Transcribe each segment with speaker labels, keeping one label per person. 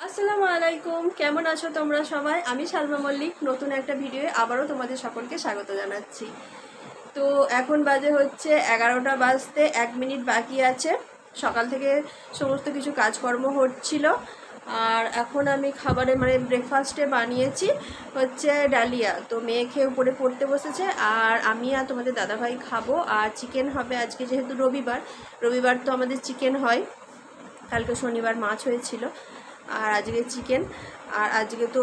Speaker 1: আসসালামু আলাইকুম। কেমন আছো তোমরা সবাই? আমি সালমা মল্লিক, নতুন একটা ভিডিওয়ে আবারও তোমাদের সকলকে স্বাগত জানাচ্ছি। তো এখন বাজে হচ্ছে এগারোটা বাজতে এক মিনিট বাকি আছে। সকাল থেকে সমস্ত কিছু কাজকর্ম হচ্ছিল। আর এখন আমি খাবারে মানে ব্রেকফাস্টে বানিয়েছি হচ্ছে ডালিয়া। তো মেয়ে খেয়ে উপরে পড়তে বসেছে। আর আমি আর তোমাদের দাদাভাই খাব। আর চিকেন হবে আজকে যেহেতু রবিবার। রবিবার তো আমাদের চিকেন হয়। কালকে শনিবার মাছ হয়েছিল। আর আজকে চিকেন। আর আজকে তো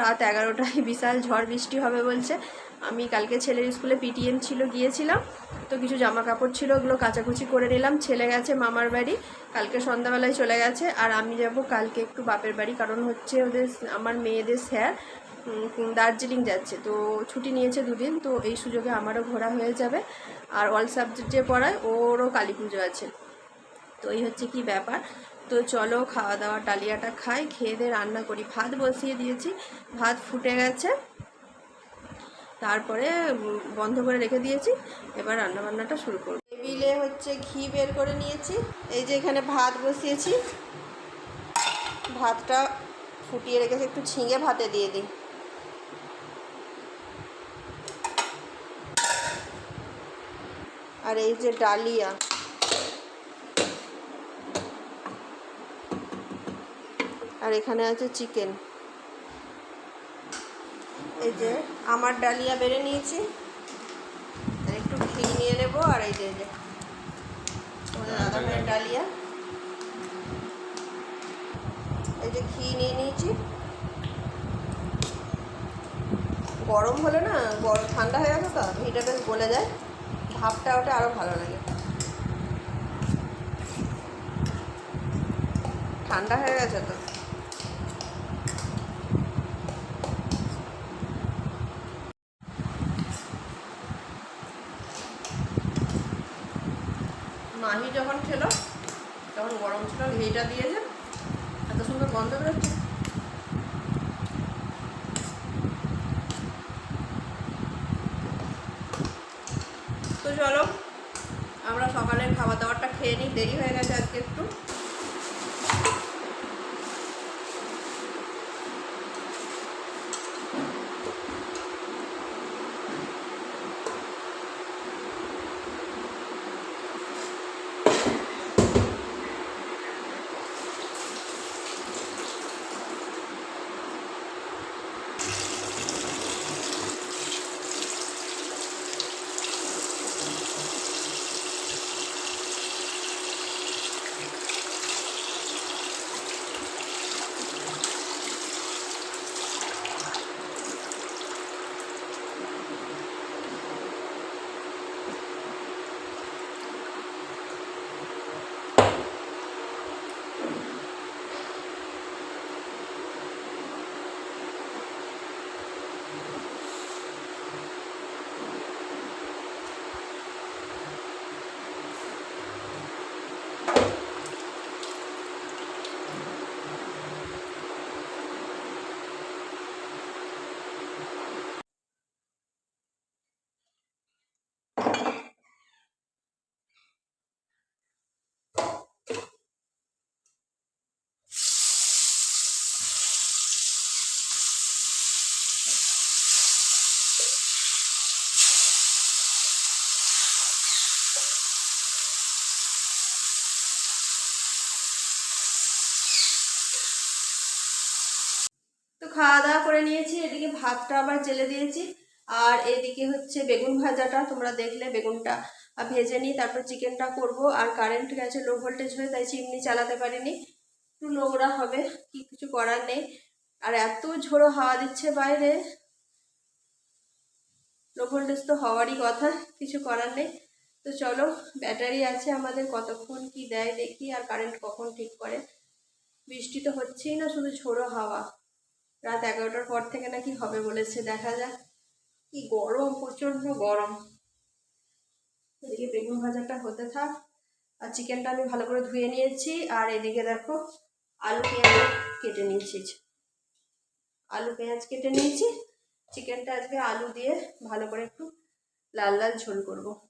Speaker 1: রাত এগারোটায় বিশাল ঝড় বৃষ্টি হবে বলছে। আমি কালকে ছেলের স্কুলে পিটিএম ছিল, গিয়েছিলাম। তো কিছু জামা কাপড় ছিল, ওগুলো কাচাকুচি করে নিলাম। ছেলে গেছে মামার বাড়ি। কালকে সন্ধ্যাবেলায় চলে গেছে। আর আমি যাব কালকে একটু বাপের বাড়ি, কারণ হচ্ছে ওদের আমার মেয়েদের স্যার দার্জিলিং যাচ্ছে। তো ছুটি নিয়েছে দুদিন। তো এই সুযোগে আমারও ঘোরা হয়ে যাবে। আর অল সাবজেক্ট যে পড়ায় ওরও কালী পুজো আছে। তো এই হচ্ছে কি ব্যাপার। তো চলো খাওয়া দাওয়া ডালিয়াটা খাই, খেয়ে দিয়ে রান্না করি। ভাত বসিয়ে দিয়েছি, ভাত ফুটে গেছে। তারপরে বন্ধ করে রেখে দিয়েছি। এবার রান্না বান্নাটা শুরু করব। টেবিলে হচ্ছে ঘি বের করে নিয়েছি। এই যে এখানে ভাত বসিয়েছি। ভাতটা ফুটিয়ে রেখেছি, একটু ছিঙে ভাতে দিয়ে দিই। আর এই যে ডালিয়া। আর এখানে আছে চিকেন। এই যে আমার ডালিয়া বেড়ে নিয়েছি। একটু ঘি নিয়ে নেব আর এই যে এই যে। দাদা ভাইয়ের ডালিয়া। এই যে ঘি নিয়ে নিয়েছি। গরম হলে না গরম ঠান্ডা হয়ে গেছে তো ঘিটা বেশ গলে যায়। ভাবটা ওটা আরও ভালো লাগে। ঠান্ডা হয়ে গেছে তো। গরম দিয়ে যে। এত সুন্দর গন্ধ বেরোচ্ছে তো চলো, আমরা সকালের খাওয়া দাওয়াটা খেয়ে নিই। দেরি হয়ে গেছে আজকে একটু। খাওয়া দাওয়া করে নিয়েছি, এদিকে ভাতটা আবার জেলে দিয়েছি। আর এদিকে হচ্ছে বেগুন ভাজাটা, তোমরা দেখলে বেগুনটা ভেজে নিই তারপর চিকেনটা করব। আর কারেন্ট গেছে লো ভোল্টেজ হয়ে, তাই চিমনি চালাতে পারিনি। একটু নোংরা হবে, কি কিছু করার নেই। আর এত ঝোড়ো হাওয়া দিচ্ছে বাইরে। লো ভোল্টেজ তো হওয়ারই কথা, কিছু করার নেই। তো চলো, ব্যাটারি আছে আমাদের, কতক্ষণ কি দেয় দেখি, আর কারেন্ট কখন ঠিক করে। বৃষ্টি তো হচ্ছেই না, শুধু ঝোড়ো হাওয়া। রাত এগারোটার পর থেকে নাকি হবে বলেছে, দেখা যাক। কি গরম প্রচণ্ড গরম। এদিকে বেগুন ভাজাটা হতে থাক। আর চিকেনটা আমি ভালো করে ধুয়ে নিয়েছি। আর এদিকে দেখো, আলু পেঁয়াজ কেটে নিয়েছি। আলু পেঁয়াজ কেটে নিয়েছি। চিকেনটা আজকে আলু দিয়ে ভালো করে একটু লাল লাল ঝোল করব।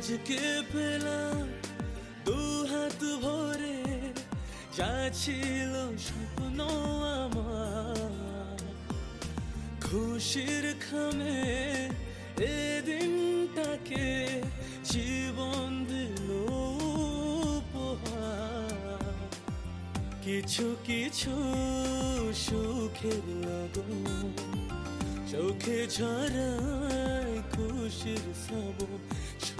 Speaker 2: আজকে পেলাম দু হাত ভরে, যা ছিল স্বপ্ন আমার। খুশির খামে এ দিনটাকে জীবন দিল কিছু কিছু সুখের লগন চোখে ঝরায় খুশির ছুঁয়ে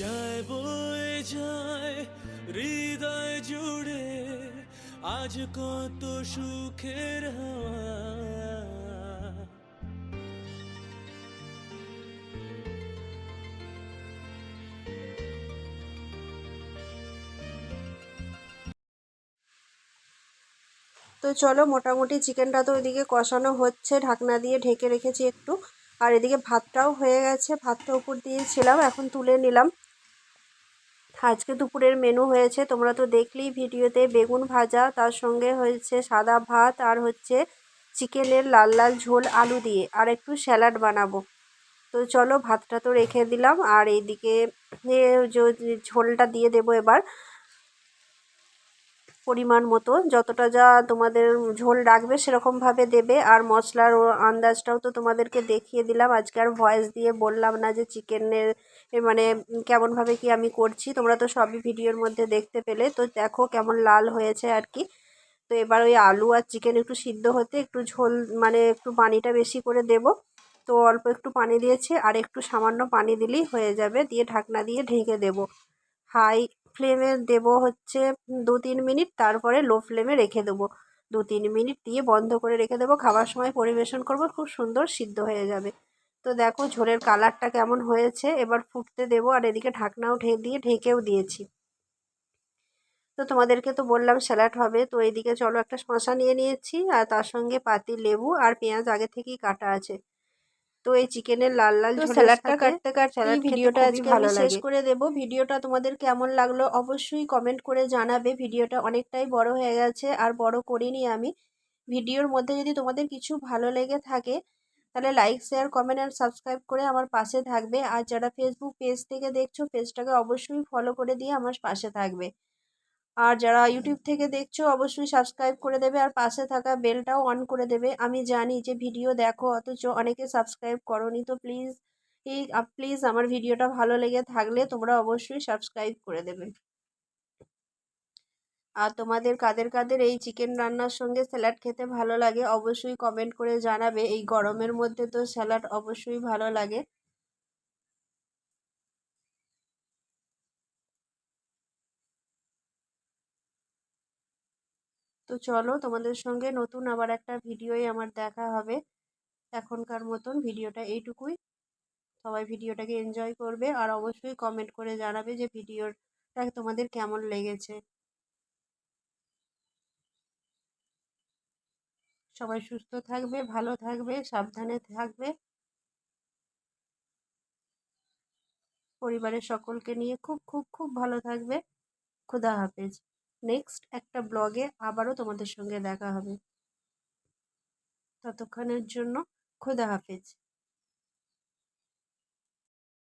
Speaker 2: যায় বয়ে যায়, হৃদয় জুড়ে আজ কত সুখের
Speaker 1: তো চলো মোটামুটি চিকেনটা তো ওইদিকে কষানো হচ্ছে, ঢাকনা দিয়ে ঢেকে রেখেছি একটু। আর এদিকে ভাতটাও হয়ে গেছে, ভাতটা উপর দিয়েছিলাম, এখন তুলে নিলাম। আজকে দুপুরের মেনু হয়েছে। তোমরা তো দেখলেই ভিডিওতে বেগুন ভাজা, তার সঙ্গে হয়েছে সাদা ভাত আর হচ্ছে চিকেনের লাল লাল ঝোল আলু দিয়ে। আর একটু স্যালাড বানাবো। তো চলো ভাতটা তো রেখে দিলাম। আর এইদিকে ঝোলটা দিয়ে দেবো এবার। পরিমাণ মতো, যতটা যা তোমাদের ঝোল রাখবে সেরকমভাবে দেবে। আর মশলার আন্দাজটাও তো তোমাদেরকে দেখিয়ে দিলাম। আজকে আর ভয়েস দিয়ে বললাম না যে চিকেনের মানে কেমনভাবে কি আমি করছি। তোমরা তো সবই ভিডিওর মধ্যে দেখতে পেলে। তো দেখো কেমন লাল হয়েছে আর কি। তো এবার ওই আলু আর চিকেন একটু সিদ্ধ হতে একটু ঝোল মানে একটু পানিটা বেশি করে দেব। তো অল্প একটু পানি দিয়েছি। আর একটু সামান্য পানি দিলেই হয়ে যাবে। দিয়ে ঢাকনা দিয়ে ঢেকে দেব। হাই ফ্লেমে দেব হচ্ছে দু তিন মিনিট, তারপরে লো ফ্লেমে রেখে দেবো। দু তিন মিনিট দিয়ে বন্ধ করে রেখে দেবো। খাবার সময় পরিবেশন করব, খুব সুন্দর সিদ্ধ হয়ে যাবে। তো দেখো ঝোলের কালারটা কেমন হয়েছে, এবার ফুটতে দেবো আর এদিকে ঢাকনাও ঢেকে দিয়ে ঢেকেও দিয়েছি। তো তোমাদেরকে তো বললাম স্যালাড হবে, তো এইদিকে চলো একটা শশা নিয়ে নিয়েছি, আর তার সঙ্গে পাতি লেবু আর পেঁয়াজ আগে থেকেই কাটা আছে। তো এই চিকেনের লাল লাল
Speaker 3: স্যালাডটা কাটতে কাটতে ভিডিওটা আজকে শেষ
Speaker 1: শেষ করে দেব। ভিডিওটা তোমাদের কেমন লাগল অবশ্যই কমেন্ট করে জানাবে। ভিডিওটা অনেকটাই বড় হয়ে গেছে আর বড় করিনি আমি। ভিডিওর মধ্যে যদি তোমাদের কিছু ভালো লেগে থাকে তাহলে লাইক শেয়ার কমেন্ট আর সাবস্ক্রাইব করে আমার পাশে থাকবে। আর যারা ফেসবুক পেজ থেকে দেখছ পেজটাকে অবশ্যই ফলো করে দিয়ে আমার পাশে থাকবে। আর যারা ইউটিউব থেকে দেখছ, অবশ্যই সাবস্ক্রাইব করে দেবে আর পাশে থাকা বেলটাও অন করে দেবে। আমি জানি যে ভিডিও দেখো, অথচ অনেকে সাবস্ক্রাইব করনি। তো প্লিজ এই প্লিজ আমার ভিডিওটা ভালো লেগে থাকলে তোমরা অবশ্যই সাবস্ক্রাইব করে দেবে। আর তোমাদের কাদের কাদের এই চিকেন রান্নার সঙ্গে স্যালাড খেতে ভালো লাগে, অবশ্যই কমেন্ট করে জানাবে। এই গরমের মধ্যে তো স্যালাড অবশ্যই ভালো লাগে। তো চলো তোমাদের সঙ্গে নতুন আবার একটা ভিডিওই আমার দেখা হবে। এখনকার মতন ভিডিওটা এইটুকুই। সবাই ভিডিওটাকে এনজয় করবে আর অবশ্যই কমেন্ট করে জানাবে যে ভিডিওটা তোমাদের কেমন লেগেছে। সবাই সুস্থ থাকবে, ভালো থাকবে, সাবধানে থাকবে। পরিবারের সকলকে নিয়ে খুব খুব খুব ভালো থাকবে। খুদা হাফেজ। নেক্সট একটা ব্লগে আবারও তোমাদের সঙ্গে দেখা হবে।
Speaker 3: ততক্ষণের জন্য খোদা হাফেজ।